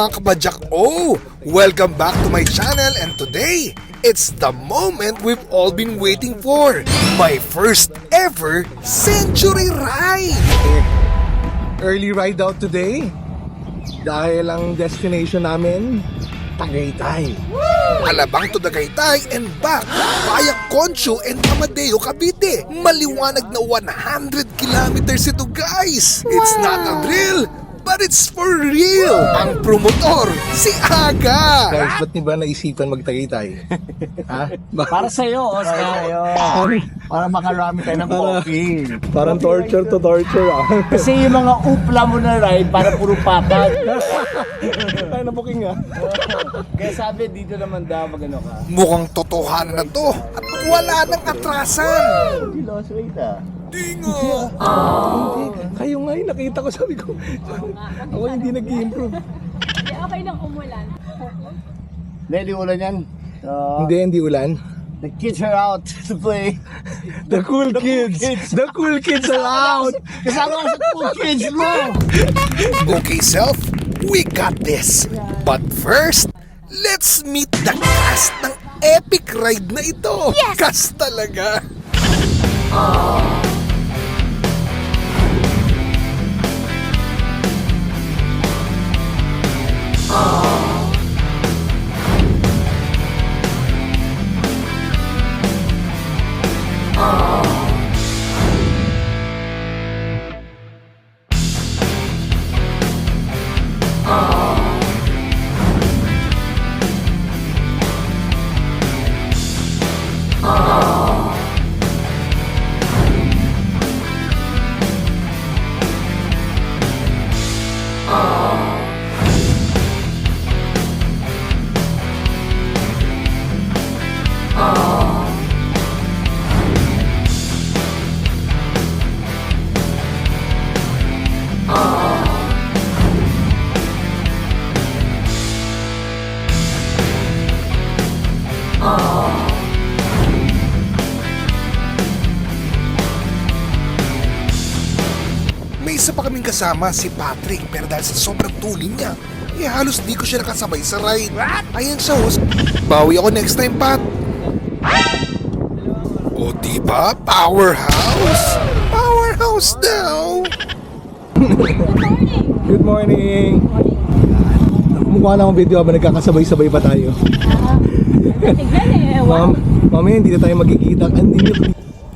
mga kabadyak Oh! Welcome back to my channel and today, it's the moment we've all been waiting for. My first ever century ride! early ride out today dahil ang destination namin Tagaytay. Alabang to Tagaytay and back via Concho and Amadeo, Cavite. Maliwanag na 100 kilometers ito guys. It's not a drill, but it's for real. Ang promotor, si Aga. Guys, ba't niyo ba naisipan mag-Tagaytay? ha? Ba- Para sa'yo, Oscar. Para makarami tayo ng coffee. Parang torture to torture ah. Kasi yung mga upla mo na ride, para puro papad. Ay, na-booking ah. Kaya sabi, dito naman daw mag ano ka. Mukhang totohanan na to at wala nang atrasan. Hindi lost weight ah. Dingo! Kayo nga eh, nakita ko sabi ko. Ako hindi nag-improve. Hindi, okay lang umulan. Dahil ulan yan. So, Hindi, hindi ulan. the kids are out to play. The cool kids! The cool kids are out! Kasama ko sa cool kids mo. Okay, self, we got this. But first, let's meet the cast ng epic ride na ito. Yes! Cast talaga. May kasama, si Patrick, pero dahil sa sobrang tuling niya, eh halos di ko siya nakasabay sa ride. Ayan siya, host. Bawi ako next time, Pat. O diba? Powerhouse! Powerhouse daw! Good morning! Mukha na akong video habang nagkakasabay-sabay pa tayo. Tignan eh, Ma'am, mamaya hindi na tayo magkikita. Hindi nyo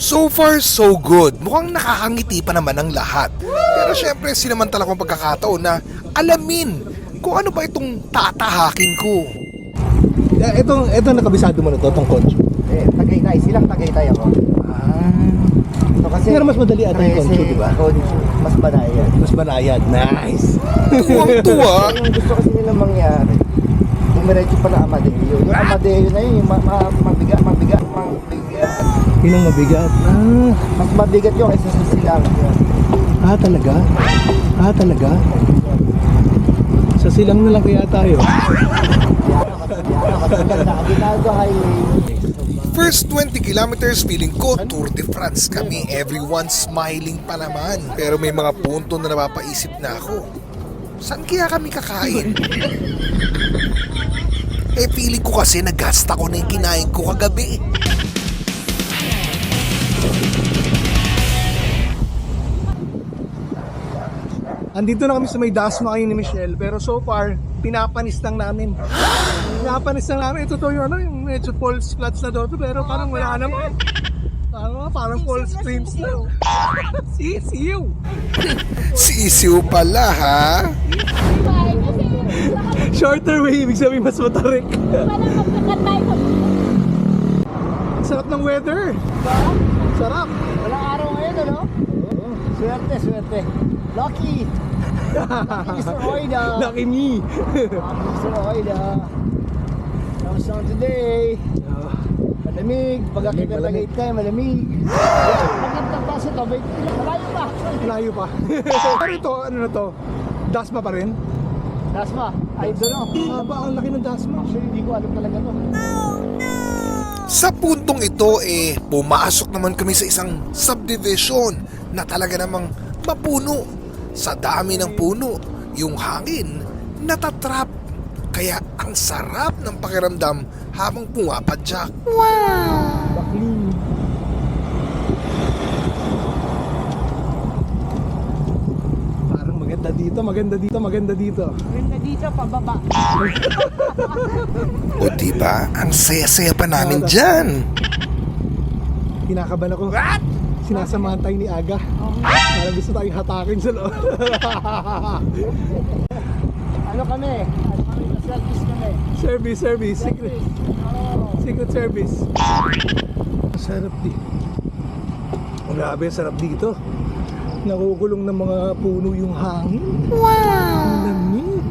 So far, so good. Mukhang nakakangiti pa naman ang lahat. Pero syempre, sinamantala kong pagkakataon na alamin kung ano ba itong tatahakin ko. Eh, Itong, itong nakabisado mo na to, itong concho. Eh, Tagaytay. Silang Tagaytay ako. Ito kasi... Pero mas madali ata yung concho, di ba? Concho. Mas banaya. Mas banayad. Nice! Tuwang-tuwa. Yung gusto kasi nila mangyari, dumiretso pa na Amadeo. Yung Amadeo na yun, yung ma- ma- mabigat, mabigat, mabigat. Yun ang mabigat. Ah, Mas mabigat yung isa sa silang. ah talaga? Ah, talaga? Sa silang na lang kaya tayo. Aguinaldo Highway. First 20 kilometers, feeling ko Tour de France kami. Everyone smiling pa naman. Pero may mga punto na napapaisip na ako. Saan kaya kami kakain? Eh, feeling ko kasi nagasta ko na yung kinain ko kagabi. Andito na kami sa may dasma kayo ni Michelle. Pero so far, pinapanis lang namin. Pinapanis lang namin. Ito to yung ano, yung medyo false flats na to. Pero parang wala naman. Parang, parang false streams na. Sisiw! Sisiw pala, ha? Shorter way, ibig sabihin mas matarik. Sarap ng weather. Sarap. Walang araw ngayon, ano? Swerte, swerte. Lucky! Mr. Oida! Lucky me. Lucky Mr. Oida! Comes on today! Malamig, pagkakita ng Malamig, Tagaytay, malamig. Magandang pa sa tubig. Malayo pa. Layo pa. Pero ito, ano na to? Dasma pa rin? Dasma, I don't know. Haba, ang laki ng dasma. Actually, hindi ko alam talaga to. Sa puntong ito, eh, pumasok naman kami sa isang subdivision na talaga namang mapuno. Sa dami ng puno, yung hangin, natatrap. Kaya ang sarap ng pakiramdam habang pumapadyak. Bakling. Parang maganda dito, maganda dito, maganda dito. Ganda dito, pababa. O diba, ang saya-saya pa namin dyan. Kinakaban ako. Sinasamahan tayo ni Aga. Parang gusto tayong hatakin sa loob. Ano kami? Ano kami? Service, service. Secret, secret service. Sarap di. Grabe, sarap dito. Nakukulong ng mga puno yung hangin. Wow! Ang lamig.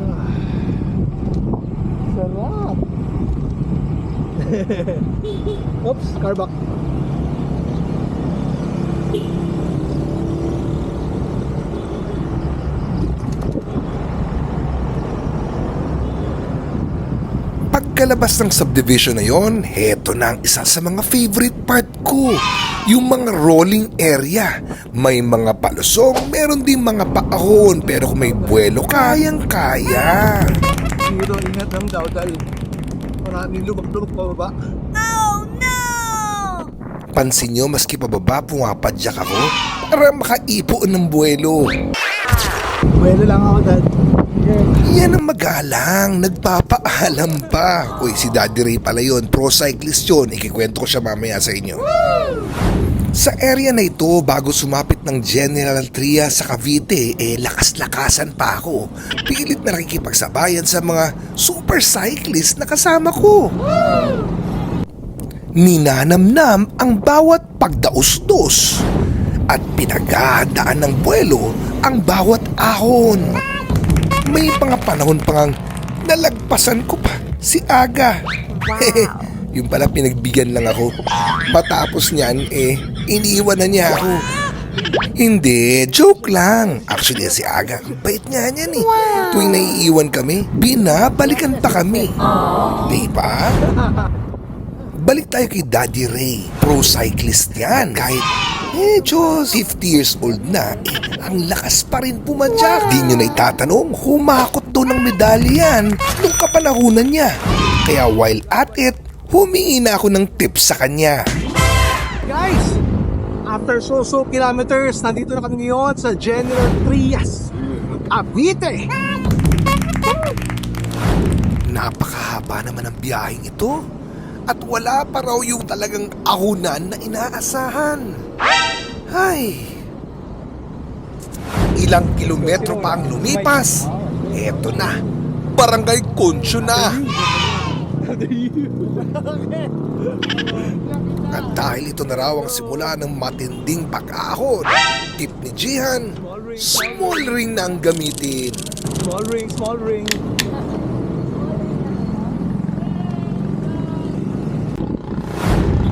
Ah. Sarap. Oops, car back. Pagkalabas ng subdivision na yon, heto na ang isa sa mga favorite part ko. Yung mga rolling area. May mga palusong, meron din mga paahon, pero kung may buwelo, kayang-kaya. Dito, ingat lang daw dahil maraming lubak-lubak pababa. Pansin nyo, maski pababa, pumapadyak ako para makaipo ng buwelo. Buwelo lang ako dad. Yan ang magalang, nagpapaalam pa. Uy, si Daddy Ray pala yun, pro cyclist yun. Ikikwento ko siya mamaya sa inyo. Sa area na ito, bago sumapit ng General Tria sa Cavite, eh lakas-lakasan pa ako. Pilit na nakikipagsabayan sa mga super cyclist na kasama ko. Ninanamnam ang bawat pagdaustos at pinaghahandaan ng buwelo ang bawat ahon. May mga panahon pang nalagpasan ko pa si Aga. Yung pala pinagbigyan lang ako. Matapos niyan eh, iniiwan na niya ako. Hindi, joke lang. Actually, si Aga, ang bait nga niyan eh. Tuwing naiiwan kami, binabalikan pa kami. Di ba? Balik tayo kay Daddy Ray. Pro cyclist yan. Kahit medyo 50 years old na, eh, ang lakas pa rin pumadyak. Di nyo na itatanong, humakot daw ng medalyan nung kapanahunan niya. Kaya while at it, humingi na ako ng tips sa kanya. Guys, after so-so kilometers, nandito na kami ngayon sa General Trias, Cavite. Napakahaba naman ang biyaheng ito. At wala pa raw yung talagang ahunan na inaasahan. Ay! Ilang kilometro pa ang lumipas. Eto na. Barangay Concho na. At dahil ito na raw ang simula ng matinding pag-ahon, tip ni Jihan, small ring na ang gamitin. Small ring, small ring.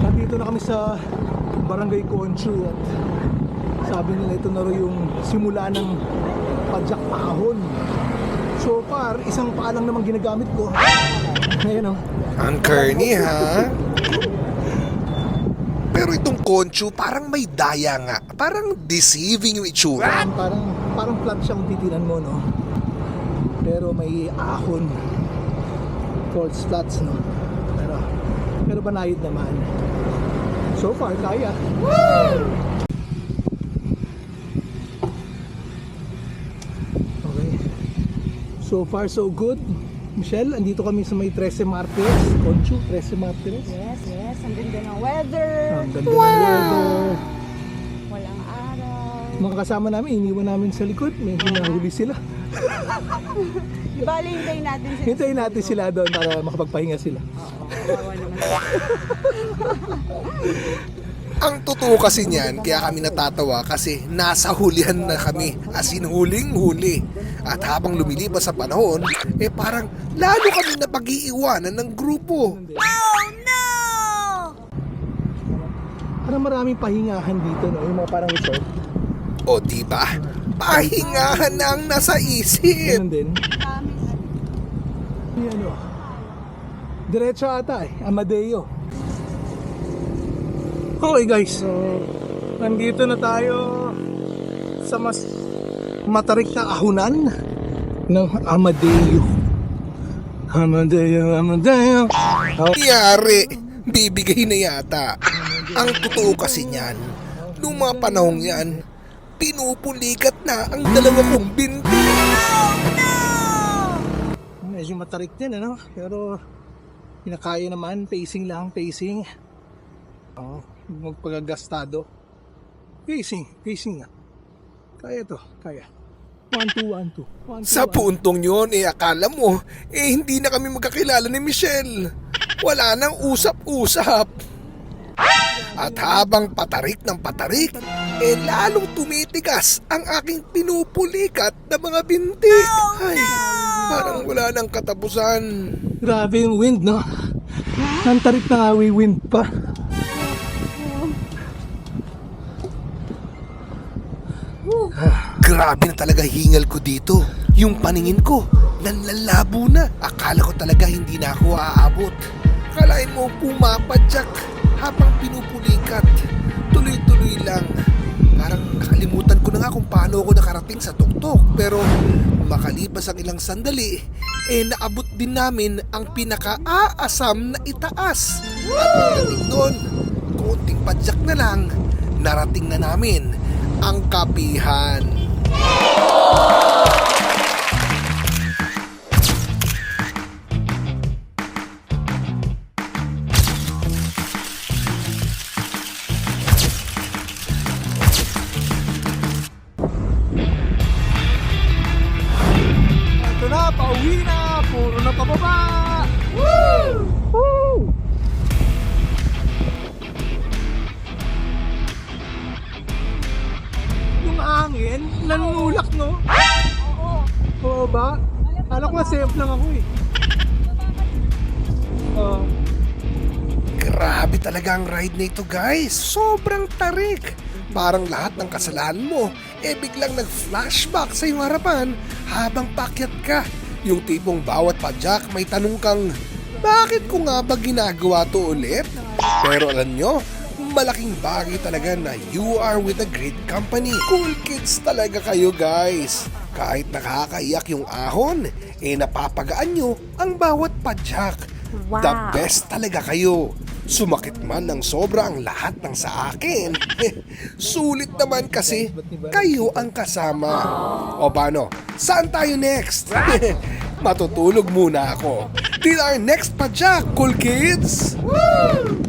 Nandito na kami sa Barangay Conchu at sabi nila ito na yung simula ng padyak ahon. So far, isang paa lang naman ginagamit ko. Ngayon oh. Ang curny ha? Pero itong concho parang may daya nga. Parang deceiving yung itsura. Parang, parang, parang flat siyang titinan mo, no? Pero may ahon. False flats, no? Pero, pero banayad naman. So far, kaya. Okay. So far, so good. Michelle, andito kami sa may 13 Martires. Conchu, 13 Martires. Yes, yes. Ang ganda ng weather. Ang ganda ng weather. Walang araw. Mga kasama namin, iniwan namin sa likod. May hinahuli sila. Bali, hintayin natin sila. Hintayin natin sila doon para makapagpahinga sila. Naman. Ang totoo kasi niyan, kaya kami natatawa kasi nasa hulihan na kami. As in huling huli. At habang lumilipas sa panahon, eh parang lalo kami napag-iiwanan ng grupo. Parang maraming pahingahan dito, no? Yung mga parang resort. O di ba? Pahingahan na ang nasa isip. Ganun din. Yung ano, diretso ata eh, Amadeo. Okay guys, so nandito na tayo sa mas matarik na ahunan ng Amadeo. Amadeo, Amadeo. Oh, Yari, bibigay na yata. Ang totoo kasi niyan, noong mga panahong yan, pinupulikat na ang dalawa kong binti. medyo matarik din, ano? Pero, pinakaya naman. Pacing lang, pacing. Oo, magpagagastado. Pacing, pacing nga. Kaya to, kaya. 1, 2, 1, 2. Sa puntong yon, eh akala mo, eh hindi na kami magkakilala ni Michelle. Wala nang usap-usap. At habang patarik ng patarik, eh lalong tumitigas ang aking pinupulikat na mga binti. Ay, parang wala nang katapusan. Grabe yung wind, no? Ang tarik na nga, wind pa. Grabe na talaga hingal ko dito. Yung paningin ko, nanlalabo na. Akala ko talaga hindi na ako aabot. Kalain mo pumapadyak habang pinupulikat. Tuloy-tuloy lang. Parang nakalimutan ko na nga kung paano ako nakarating sa tuktok. Pero makalipas ang ilang sandali, eh naabot din namin ang pinaka-aasam na itaas. At pagdating doon, konting padyak na lang, narating na namin ang kapihan. Ito Hangin, nanunulak, no? Oo. Oo ba? Alam ko safe lang ako eh. Oo. Grabe talaga ang ride na ito guys. Sobrang tarik. Parang lahat ng kasalanan mo, eh biglang nag-flashback sa iyong harapan habang pakyat ka. Yung tipong bawat padyak may tanong kang, bakit ko nga ba ginagawa to ulit? Pero alam nyo, malaking bagay talaga na you are with a great company. Cool kids talaga kayo guys. Kahit nakakaiyak yung ahon, eh napapagaan nyo ang bawat padyak. The best talaga kayo. Sumakit man ng sobra ang lahat ng sa akin. Sulit naman kasi kayo ang kasama. O paano? Saan tayo next? Matutulog muna ako. Till our next padyak, cool kids! Woo!